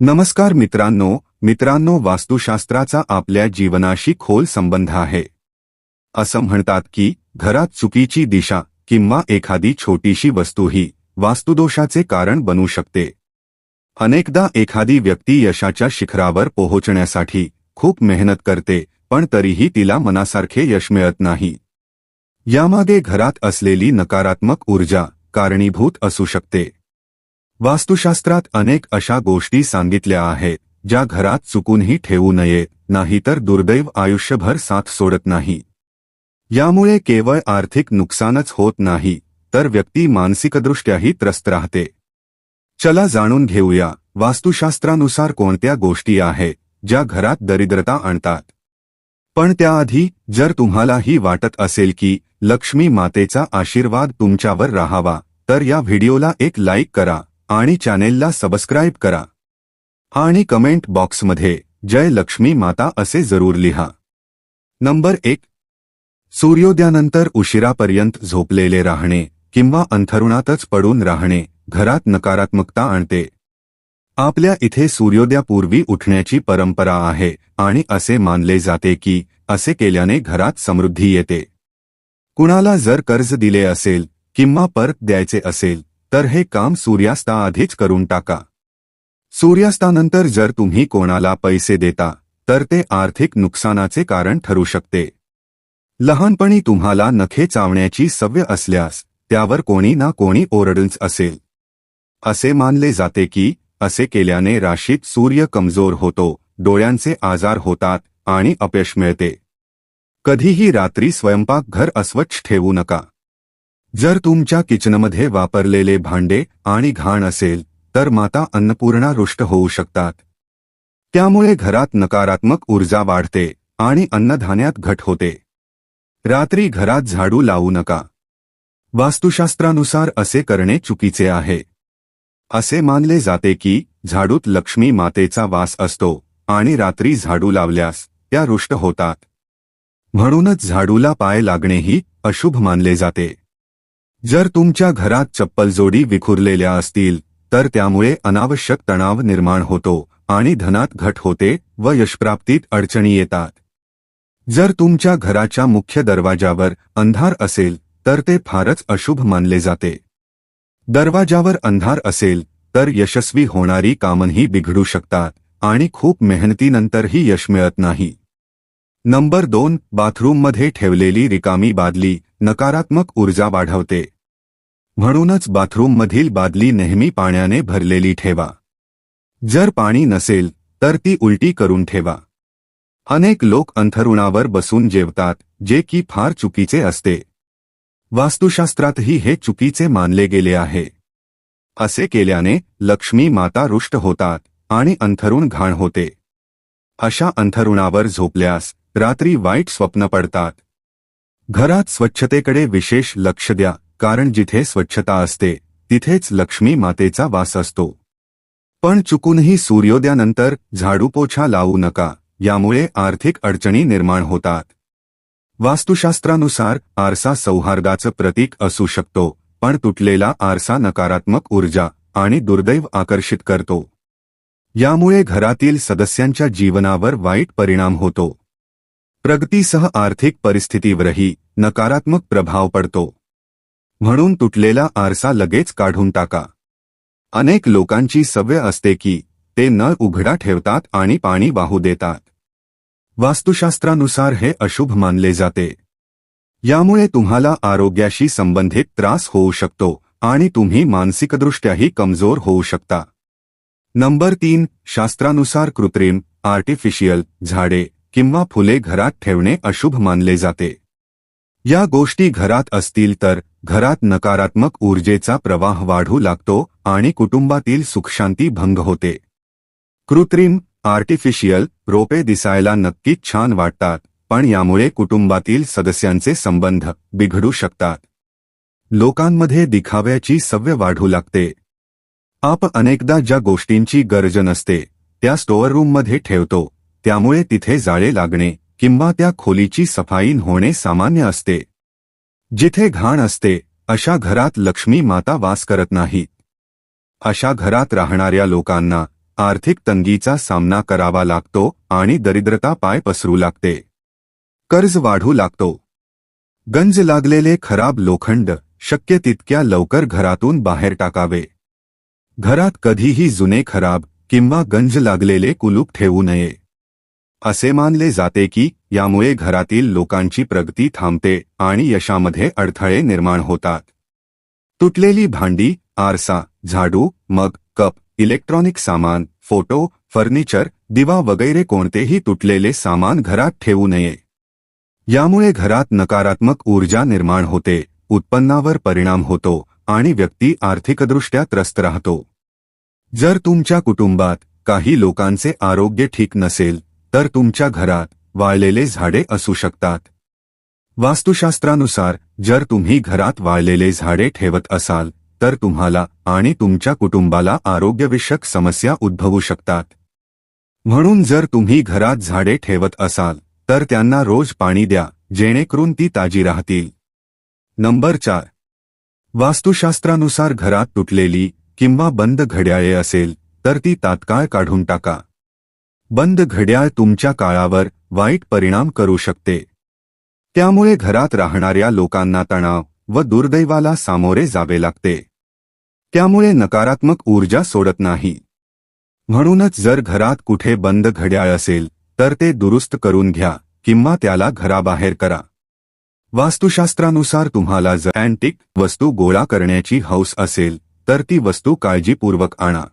नमस्कार मित्रांनो मित्रांनो वास्तुशास्त्राचा आपल्या जीवनाशी खोल संबंध आहे. असं म्हणतात की घरात चुकीची दिशा किंवा एखादी छोटीशी वस्तूही वास्तुदोषाचे कारण बनू शकते. अनेकदा एखादी व्यक्ती यशाच्या शिखरावर पोहोचण्यासाठी खूप मेहनत करते पण तरीही तिला मनासारखे यश मिळत नाही. यामागे घरात असलेली नकारात्मक ऊर्जा कारणीभूत असू शकते. वास्तुशास्त्रात अनेक अशा गोष्टी सांगितल्या आहेत ज्या घरात चुकूनही ठेवू नये नाहीतर दुर्दैव आयुष्यभर साथ सोडत नाही. यामुळे केवळ आर्थिक नुकसानच होत नाही तर व्यक्ती मानसिकदृष्ट्याही त्रस्त राहते. चला जाणून घेऊया वास्तुशास्त्रानुसार कोणत्या गोष्टी आहेत ज्या घरात दरिद्रता आणतात? पण त्याआधी जर तुम्हालाही वाटत असेल की लक्ष्मी मातेचा आशीर्वाद तुमच्यावर राहावा तर या व्हिडिओला एक लाईक करा. आणि चॅनेलला सबस्क्राईब करा. आणि कमेंट बॉक्समध्ये जय लक्ष्मी माता असे जरूर लिहा. नंबर एक. सूर्योदयानंतर उशिरापर्यंत झोपलेले राहणे किंवा अंथरुणातच पडून राहणे घरात नकारात्मकता आणते. आपल्या इथे सूर्योदयापूर्वी उठण्याची परंपरा आहे आणि असे मानले जाते की असे केल्याने घरात समृद्धी येते. कुणाला जर कर्ज दिले असेल किंवा परत द्यायचे असेल तर हे काम सूर्यास्ताआधीच करून टाका. सूर्यास्तानंतर जर तुम्ही कोणाला पैसे देता तर ते आर्थिक नुकसानाचे कारण ठरू शकते. लहानपणी तुम्हाला नखे चावण्याची सवय असल्यास त्यावर कोणी ना कोणी ओरडलच असेल. असे मानले जाते की असे केल्याने राशीत सूर्य कमजोर होतो डोळ्यांचे आजार होतात आणि अपयश मिळते. कधीही रात्री स्वयंपाकघर अस्वच्छ ठेवू नका. जर तुमच्या किचनमध्ये वापरलेले भांडे आणि घाण असेल तर माता अन्नपूर्णा रुष्ट होऊ शकतात. त्यामुळे घरात नकारात्मक ऊर्जा वाढते आणि अन्नधान्यात घट होते. रात्री घरात झाडू लावू नका. वास्तुशास्त्रानुसार असे करणे चुकीचे आहे. असे मानले जाते की झाडूत लक्ष्मी मातेचा वास असतो आणि रात्री झाडू लावल्यास त्या रुष्ट होतात. म्हणूनच झाडूला पाय लागणेही अशुभ मानले जाते. जर तुमच्या घरात चप्पल जोडी विखुरलेल्या असतील तर त्यामुळे अनावश्यक तणाव निर्माण होतो आणि धनात घट होते व यशप्राप्तीत अडचणी येतात. जर तुमच्या घराच्या मुख्य दरवाजावर अंधार असेल तर ते फारच अशुभ मानले जाते. दरवाजावर अंधार असेल तर यशस्वी होणारी कामंही बिघडू शकतात आणि खूप मेहनतीनंतरही यश मिळत नाही. नंबर दोन बाथरूममध्ये ठेवलेली रिकामी बादली नकारात्मक ऊर्जा वाढवते. म्हणूनच बाथरूममधील बादली नेहमी पाण्याने भरलेली ठेवा. जर पाणी नसेल तर ती उलटी करून ठेवा. अनेक लोक अंथरुणावर बसून जेवतात जे की फार चुकीचे असते. वास्तुशास्त्रातही हे चुकीचे मानले गेले आहे. असे केल्याने लक्ष्मी माता रुष्ट होतात आणि अंथरुण घाण होते. अशा अंथरुणावर झोपल्यास रात्री वाईट स्वप्न पडतात. घरात स्वच्छतेकडे विशेष लक्ष द्या कारण जिथे स्वच्छता असते तिथेच लक्ष्मी मातेचा वास असतो. पण चुकूनही सूर्योदयानंतर झाडूपोछा लावू नका यामुळे आर्थिक अडचणी निर्माण होतात. वास्तुशास्त्रानुसार आरसा सौहार्दाचं प्रतीक असू शकतो पण तुटलेला आरसा नकारात्मक ऊर्जा आणि दुर्दैव आकर्षित करतो. यामुळे घरातील सदस्यांच्या जीवनावर वाईट परिणाम होतो. प्रगतीसह आर्थिक परिस्थितीवरही नकारात्मक प्रभाव पडतो. म्हणून तुटलेला आरसा लगेच काढून टाका. अनेक लोकांची सवय असते की ते न उघडा ठेवतात आणि पाणी वाहू देतात. वास्तुशास्त्रानुसार हे अशुभ मानले जाते. यामुळे तुम्हाला आरोग्याशी संबंधित त्रास होऊ शकतो आणि तुम्ही मानसिकदृष्ट्याही कमजोर होऊ शकता. नंबर तीन शास्त्रानुसार कृत्रिम आर्टिफिशियल झाडे. किंवा फुले घरात ठेवणे अशुभ मानले जाते. या गोष्टी घरात असतील तर घरात नकारात्मक ऊर्जेचा प्रवाह वाढू लागतो आणि कुटुंबातील सुखशांती भंग होते. कृत्रिम आर्टिफिशियल रोपे दिसायला नक्कीच छान वाटतात पण यामुळे कुटुंबातील सदस्यांचे संबंध बिघडू शकतात. लोकांमध्ये दिखाव्याची सवय वाढू लागते. आप अनेकदा ज्या गोष्टींची गरज नसते त्या स्टोअर रूममध्ये ठेवतो. त्यामुळे तिथे जाळे लागणे किंवा त्या खोलीची सफाई होणे सामान्य असते. जिथे घाण असते अशा घरात लक्ष्मी माता वास करत नाहीत अशा घरात राहणाऱ्या लोकांना आर्थिक तंगीचा सामना करावा लागतो आणि दरिद्रता पाय पसरू लागते. कर्ज वाढू लागतो. गंज लागलेले खराब लोखंड शक्य तितक्या लवकर घरातून बाहेर टाकावे. घरात कधीही जुने खराब किंवा गंज लागलेले कुलूप ठेवू नये. असे मानले जाते की यामुळे घरातील लोकांची प्रगती थांबते आणि यशामध्ये अडथळे निर्माण होतात. तुटलेली भांडी आरसा झाडू मग कप इलेक्ट्रॉनिक सामान फोटो फर्निचर दिवा वगैरे कोणतेही तुटलेले सामान घरात ठेवू नये. यामुळे घरात नकारात्मक ऊर्जा निर्माण होते उत्पन्नावर परिणाम होतो आणि व्यक्ती आर्थिकदृष्ट्या त्रस्त राहतो. जर तुमच्या कुटुंबात काही लोकांचे आरोग्य ठीक नसेल तर तुमच्या घरात वाळलेले झाडे असू शकतात. वास्तुशास्त्रानुसार जर तुम्ही घरात वाळलेले झाडे ठेवत असाल तर तुम्हाला आणि तुमच्या कुटुंबाला आरोग्यविषयक समस्या उद्भवू शकतात. म्हणून जर तुम्ही घरात झाडे ठेवत असाल तर त्यांना रोज पाणी द्या जेणेकरून ती ताजी राहतील. नंबर चार. वास्तुशास्त्रानुसार घरात तुटलेली किंवा बंद घड्याळे असेल तर ती तात्काळ काढून टाका. बंद घड्याळ तुमच्या काळावर वाईट परिणाम करू शकते. त्यामुळे घरात राहणाऱ्या लोकांना तणाव व दुर्दैवाला सामोरे जावे लागते. त्यामुळे नकारात्मक ऊर्जा सोडत नाही. म्हणूनच जर घरात कुठे बंद घड्याळ असेल तर ते दुरुस्त करून घ्या किंवा त्याला घराबाहेर करा. वास्तुशास्त्रानुसार तुम्हाला जर अँटिक वस्तू गोळा करण्याची हौस असेल तर ती वस्तू काळजीपूर्वक आणा.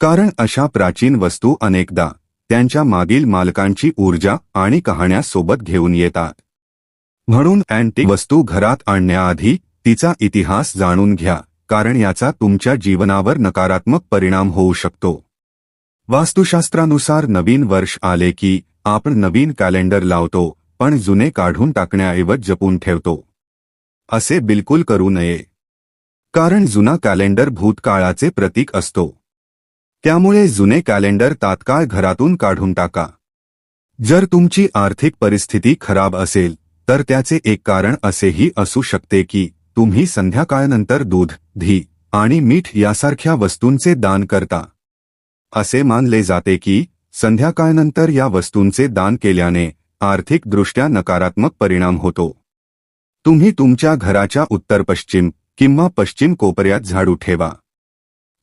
कारण अशा प्राचीन वस्तू अनेकदा त्यांच्या मागील मालकांची ऊर्जा आणि कहाण्या सोबत घेऊन येतात. म्हणून अँटी वस्तू घरात आणण्याआधी तिचा इतिहास जाणून घ्या कारण याचा तुमच्या जीवनावर नकारात्मक परिणाम होऊ शकतो. वास्तुशास्त्रानुसार नवीन वर्ष आले की आपण नवीन कॅलेंडर लावतो पण जुने काढून टाकण्याऐवज जपून ठेवतो. असे बिलकुल करू नये. कारण जुना कॅलेंडर भूतकाळाचे प्रतीक असतो. त्यामुळे जुने कॅलेंडर तात्काळ घरातून काढून टाका. जर तुमची आर्थिक परिस्थिती खराब असेल तर त्याचे एक कारण असेही असू शकते की तुम्ही संध्याकाळनंतर दूध धी आणि मीठ यासारख्या वस्तूंचे दान करता. असे मानले जाते की संध्याकाळनंतर या वस्तूंचे दान केल्याने आर्थिकदृष्ट्या नकारात्मक परिणाम होतो. तुम्ही तुमच्या घराच्या उत्तर पश्चिम किंवा पश्चिम कोपऱ्यात झाडू ठेवा.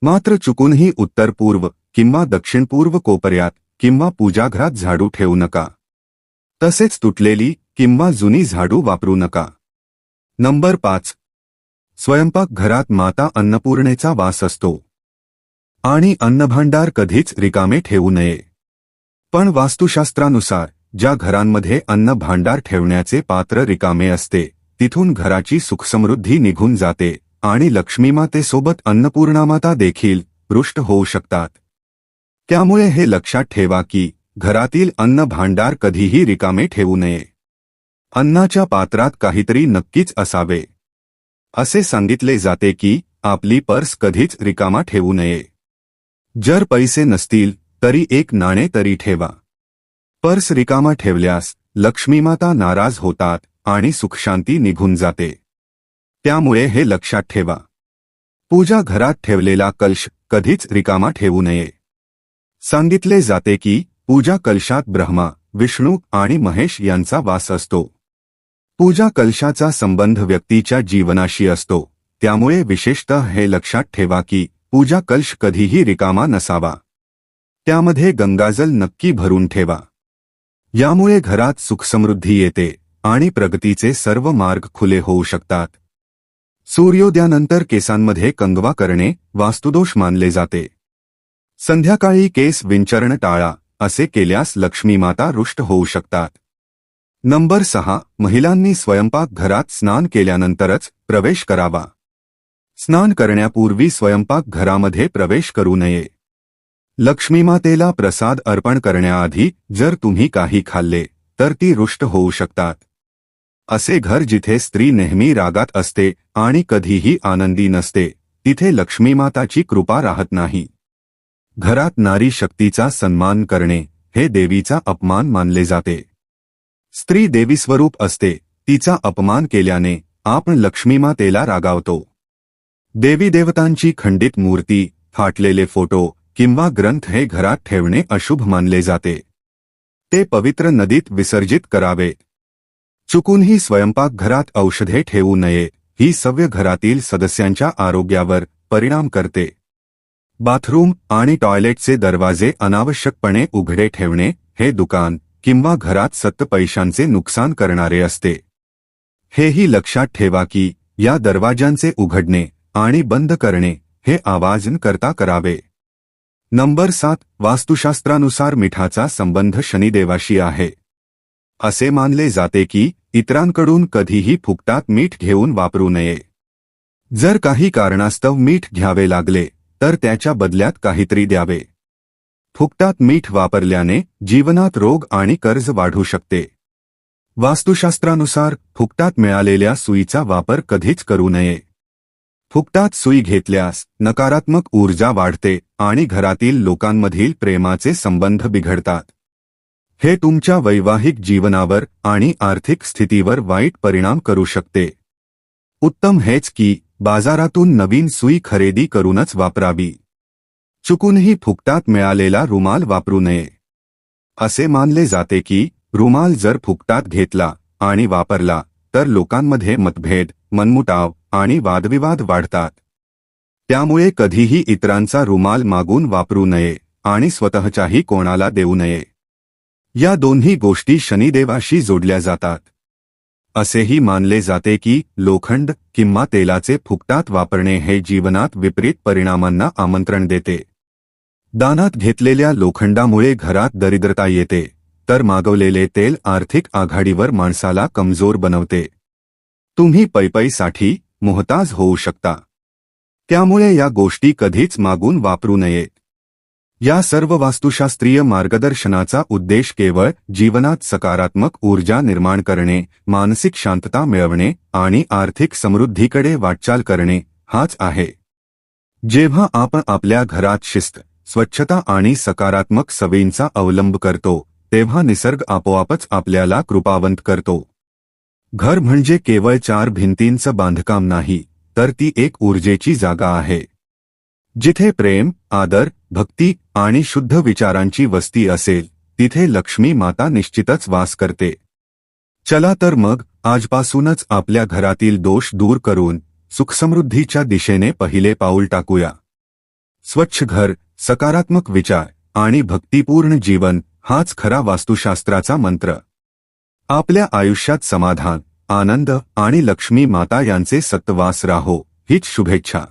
मात्र चुकूनही उत्तर पूर्व किंवा दक्षिण पूर्व कोपऱ्यात किंवा पूजाघरात झाडू ठेवू नका. तसेच तुटलेली किंवा जुनी झाडू वापरू नका. नंबर पाच. स्वयंपाक घरात माता अन्नपूर्णेचा वास असतो. आणि अन्नभांडार कधीच रिकामे ठेवू नये. पण वास्तुशास्त्रानुसार ज्या घरांमध्ये अन्न भांडार ठेवण्याचे पात्र रिकामे असते तिथून घराची सुखसमृद्धी निघून जाते. आणि लक्ष्मीमातेसोबत अन्नपूर्णामाता देखील रुष्ट होऊ शकतात. त्यामुळे हे लक्षात ठेवा की घरातील अन्न भांडार कधीही रिकामे ठेवू नये. अन्नाच्या पात्रात काहीतरी नक्कीच असावे. असे सांगितले जाते की आपली पर्स कधीच रिकामा ठेवू नये. जर पैसे नसतील तरी एक नाणे तरी ठेवा. पर्स रिकामा ठेवल्यास लक्ष्मीमाता नाराज होतात आणि सुखशांती निघून जाते. त्यामुळे हे लक्षात ठेवा. पूजा घरात ठेवलेला कलश कधीच रिकामा ठेवू नये. सांगितले जाते की पूजा कलशात ब्रह्मा विष्णू आणि महेश यांचा वास असतो. पूजा कलशाचा संबंध व्यक्तीच्या जीवनाशी असतो. त्यामुळे विशेषतः हे लक्षात ठेवा की पूजा कलश कधीही रिकामा नसावा. त्यामध्ये गंगाजल नक्की भरून ठेवा. यामुळे घरात सुखसमृद्धी येते आणि प्रगतीचे सर्व मार्ग खुले होऊ शकतात. सूर्योदयानंतर केसांमध्ये कंगवा करणे वास्तुदोष मानले जाते. संध्याकाळी केस विंचरण टाळा असे केल्यास लक्ष्मीमाता रुष्ट होऊ शकतात. नंबर सहा महिलांनी स्वयंपाक घरात स्नान केल्यानंतरच प्रवेश करावा. स्नान करण्यापूर्वी स्वयंपाक घरामध्ये प्रवेश करू नये. लक्ष्मीमातेला प्रसाद अर्पण करण्याआधी जर तुम्ही काही खाल्ले तर ती रुष्ट होऊ शकतात. असे घर जिथे स्त्री नेहमी रागात असते आणि कधीही आनंदी नसते तिथे लक्ष्मीमाताची कृपा राहत नाही. घरात नारी शक्तीचा सन्मान करणे हे देवीचा अपमान मानले जाते. स्त्री देवीस्वरूप असते तिचा अपमान केल्याने आपण लक्ष्मीमातेला रागावतो. देवी देवतांची खंडित मूर्ती फाटलेले फोटो किंवा ग्रंथ हे घरात ठेवणे अशुभ मानले जाते. ते पवित्र नदीत विसर्जित करावे चुकूनही स्वयंपाकघरात औषधे ठेवू नये ही सव्य घरातील सदस्यांच्या आरोग्यावर परिणाम करते. बाथरूम आणि टॉयलेटचे दरवाजे अनावश्यकपणे उघडे ठेवणे हे दुकान किंवा घरात सत्त पैशांचे नुकसान करणारे असते. हेही लक्षात ठेवा की या दरवाजांचे उघडणे आणि बंद करणे हे आवाज करता करावे. नंबर सात वास्तुशास्त्रानुसार मिठाचा संबंध शनिदेवाशी आहे. असे मानले जाते की इतरांकडून कधीही फुकटात मीठ घेऊन वापरू नये. जर काही कारणास्तव मीठ घ्यावे लागले तर त्याच्या बदल्यात काहीतरी द्यावे. फुकटात मीठ वापरल्याने जीवनात रोग आणि कर्ज वाढू शकते. वास्तुशास्त्रानुसार फुकटात मिळालेल्या सुईचा वापर कधीच करू नये. फुकटात सुई घेतल्यास नकारात्मक ऊर्जा वाढते आणि घरातील लोकांमधील प्रेमाचे संबंध बिघडतात. हे तुमच्या वैवाहिक जीवनावर आणि आर्थिक स्थितीवर वाईट परिणाम करू शकते. उत्तम हेच की बाजारातून नवीन सुई खरेदी करूनच वापरावी. चुकूनही फुकटात मिळालेला रुमाल वापरू नये. असे मानले जाते की रुमाल जर फुकटात घेतला आणि वापरला तर लोकांमध्ये मतभेद मनमुटाव आणि वादविवाद वाढतात. त्यामुळे कधीही इतरांचा रुमाल मागून वापरू नये आणि स्वतःच्याही कोणाला देऊ नये. या दोन्ही गोष्टी शनिदेवाशी जोडल्या जातात. असेही मानले जाते की लोखंड किंवा तेलाचे फुकटात वापरणे हे जीवनात विपरीत परिणामांना आमंत्रण देते. दानात घेतलेल्या लोखंडामुळे घरात दरिद्रता येते तर मागवलेले तेल आर्थिक आघाडीवर माणसाला कमजोर बनवते. तुम्ही पैपैसाठी मोहताज होऊ शकता. त्यामुळे या गोष्टी कधीच मागून वापरू नयेत या सर्व वास्तुशास्त्रीय मार्गदर्शनाचा उद्देश केवळ जीवनात सकारात्मक ऊर्जा निर्माण करणे मानसिक शांतता मिळवणे आणि आर्थिक समृद्धीकडे वाटचाल करणे हाच आहे. जेव्हा आपण आपल्या घरात शिस्त स्वच्छता आणि सकारात्मक सवयींचा अवलंब करतो तेव्हा निसर्ग आपोआपच आपल्याला कृपावंत करतो. घर म्हणजे केवळ चार भिंतींचं बांधकाम नाही तर ती एक ऊर्जेची जागा आहे. जिथे प्रेम आदर भक्ती आणि शुद्ध विचारांची वस्ती असेल तिथे लक्ष्मी माता निश्चितच वास करते. चला तर मग आजपासूनच आपल्या घरातील दोष दूर करून सुखसमृद्धीच्या दिशेने पहिले पाऊल टाकूया. स्वच्छ घर सकारात्मक विचार आणि भक्तिपूर्ण जीवन हाच खरा वास्तुशास्त्राचा मंत्र. आपल्या आयुष्यात समाधान आनंद आणि लक्ष्मी माता यांचे सत्वास राहो हीच शुभेच्छा.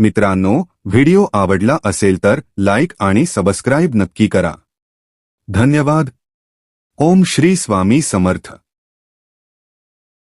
मित्रांनो व्हिडिओ आवडला असेल तर लाईक आणि सबस्क्राईब नक्की करा. धन्यवाद. ओम श्री स्वामी समर्थ.